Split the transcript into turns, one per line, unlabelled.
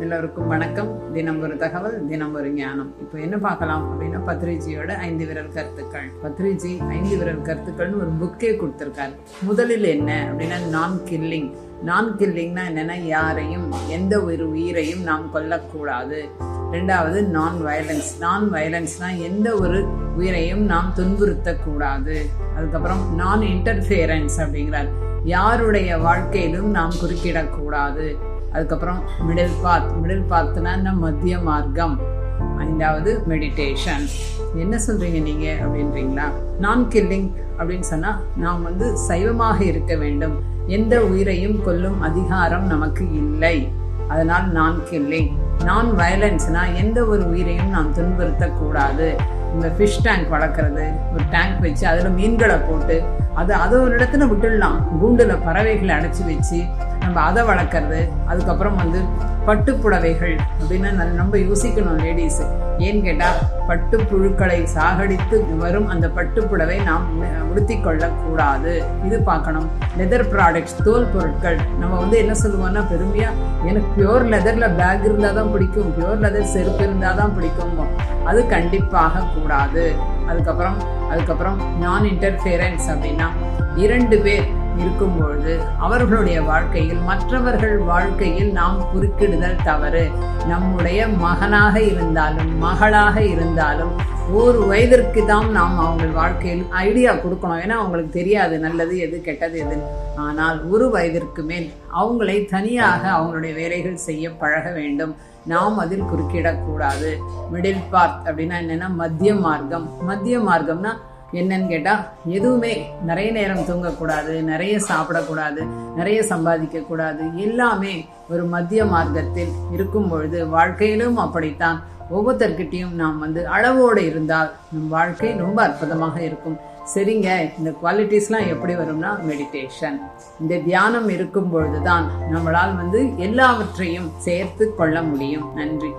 எல்லோருக்கும் வணக்கம். தினம் ஒரு தகவல் தினம் ஒரு ஞானம். இப்போ என்ன பார்க்கலாம் அப்படின்னா பத்ரிஜியோட ஐந்து விரல் கருத்துக்கள். பத்ரிஜி ஐந்து விரல் கருத்துக்கள்னு ஒரு புக்கே கொடுத்துருக்காரு. முதலில் என்ன அப்படின்னா நான் கில்லிங் நான் கில்லிங்னா என்னன்னா யாரையும் எந்த ஒரு உயிரையும் நாம் கொல்லக்கூடாது. ரெண்டாவது நான் வயலன்ஸ் நான் வயலன்ஸ்னா எந்த ஒரு உயிரையும் நாம் துன்புறுத்தக்கூடாது. அதுக்கப்புறம் நான் இன்டர்ஃபியரன்ஸ் அப்படிங்கிறார். யாருடைய வாழ்க்கையிலும் நாம் குறுக்கிடக்கூடாது. அதுக்கப்புறம் மிடில் பாத் மிடில் பாத்னா மத்திய மார்க்கம். ஐந்தாவது மெடிடேஷன் என்ன சொல்றீங்க நீங்க அப்படின்றீங்களா? நான் கில்லிங் அப்படின்னு சொன்னா நாம் வந்து சைவமாக இருக்க வேண்டும். எந்த உயிரையும் கொல்லும் அதிகாரம் நமக்கு இல்லை. அதனால் நான் கில்லிங் நான் வயலன்ஸ்னா எந்த ஒரு உயிரையும் நாம் துன்புறுத்தக்கூடாது. இந்த ஃபிஷ் டேங்க் வளர்க்குறது ஒரு டேங்க் வச்சு அதில் மீன்களை போட்டு அது அதை ஒரு இடத்துல விட்டுடலாம். கூண்டில் பறவைகளை அடைச்சி வச்சு நம்ம அதை வளர்க்குறது அதுக்கப்புறம் வந்து பட்டுப்புடவைகள் அப்படின்னு நல்- நம்ம யோசிக்கணும் லேடிஸ் ஏன்னு கேட்டால் பட்டு புழுக்களை சாகடித்து வரும் அந்த பட்டுப்புடவை நாம் உடுத்தி கொள்ளக்கூடாது இது பார்க்கணும். லெதர் ப்ராடக்ட்ஸ் தோல் பொருட்கள். நம்ம வந்து என்ன சொல்லுவோம்னா பெருமையாக எனக்கு பியோர் லெதரில் பேக் இருந்தால் தான் பிடிக்கும். பியோர் லெதர் செருப்பு இருந்தால் தான் பிடிக்கும் அது கண்டிப்பாக கூடாது. அதுக்கப்புறம் அதுக்கப்புறம் நான் இன்டர்ஃபியரன்ஸ் அப்படின்னா இரண்டு பேர் இருக்கும் பொழுது அவர்களுடைய வாழ்க்கையில் மற்றவர்கள் வாழ்க்கையில் நாம் குறுக்கிடுதல் தவறு. நம்முடைய மகனாக இருந்தாலும் மகளாக இருந்தாலும் ஒரு வயதிற்கு தான் நாம் அவங்க வாழ்க்கையில் ஐடியா கொடுக்கணும். ஏன்னா அவங்களுக்கு தெரியாது நல்லது எது கெட்டது எது. ஆனால் ஒரு வயதிற்கு மேல் அவங்களை தனியாக அவங்களுடைய வேலைகள் செய்ய பழக வேண்டும். நாம் அதில் குறுக்கிடக்கூடாது. மிடில் பார்த் அப்படின்னா என்னென்னா மத்திய மார்க்கம். மத்திய மார்க்கம்னா என்னன்னு கேட்டால் எதுவுமே நிறைய நேரம் தூங்கக்கூடாது நிறைய சாப்பிடக்கூடாது நிறைய சம்பாதிக்கக்கூடாது எல்லாமே ஒரு மத்திய மார்க்கத்தில் இருக்கும் பொழுது வாழ்க்கையிலும் அப்படித்தான். ஒவ்வொருத்தர்கிட்டையும் நாம் வந்து அளவோடு இருந்தால் நம் வாழ்க்கை ரொம்ப அற்புதமாக இருக்கும். சரிங்க இந்த குவாலிட்டிஸ்லாம் எப்படி வரும்னா மெடிடேஷன் இந்த தியானம் இருக்கும் பொழுதுதான் நம்மளால் வந்து எல்லாவற்றையும் சேர்த்து கொள்ள முடியும். நன்றி.